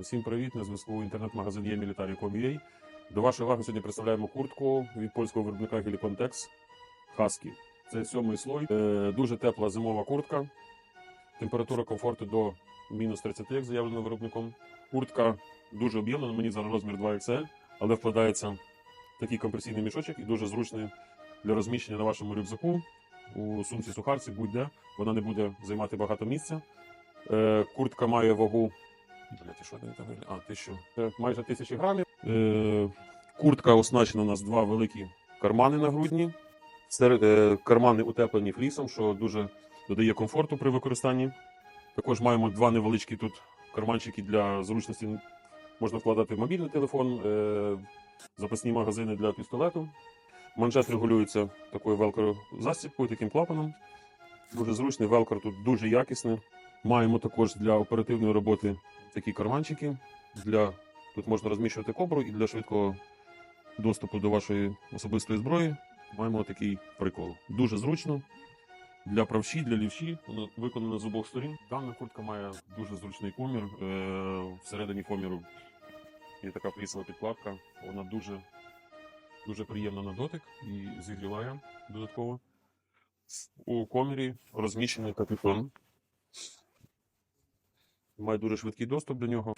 Усім привіт! На зв'язку інтернет-магазин є Military.com.ua. До вашої уваги сьогодні представляємо куртку від польського виробника Helicontex Husky. Це сьомий слой. Е, дуже тепла зимова куртка. Температура комфорту до мінус 30, як заявлено виробником. Куртка дуже об'ємна, на мені зараз розмір 2XL, але вкладається такий компресійний мішочок і дуже зручний для розміщення на вашому рюкзаку. У сумці сухарці будь-де, вона не буде займати багато місця. Е, куртка має вагу Блять, що там? А, тисячу. Це майже тисячі грамів. Е, куртка оснащена у нас два великі кармани на грудні. Серед, е, кармани утеплені флісом, що дуже додає комфорту при використанні. Також маємо два невеличкі тут карманчики для зручності. Можна вкладати мобільний телефон, е, запасні магазини для пістолету. Манжет регулюється такою велкро застіпкою, таким клапаном. Дуже зручний, велкро тут дуже якісний. Маємо також для оперативної роботи такі карманчики. Для... Тут можна розміщувати кобру і для швидкого доступу до вашої особистої зброї маємо такий прикол. Дуже зручно. Для правші, для лівші, воно виконано з обох сторін. Дана куртка має дуже зручний комір. Е, всередині коміру є така плісова підкладка. Вона дуже, дуже приємна на дотик і зігріває додатково. У комірі розміщений капюшон. Має дуже швидкий доступ до нього.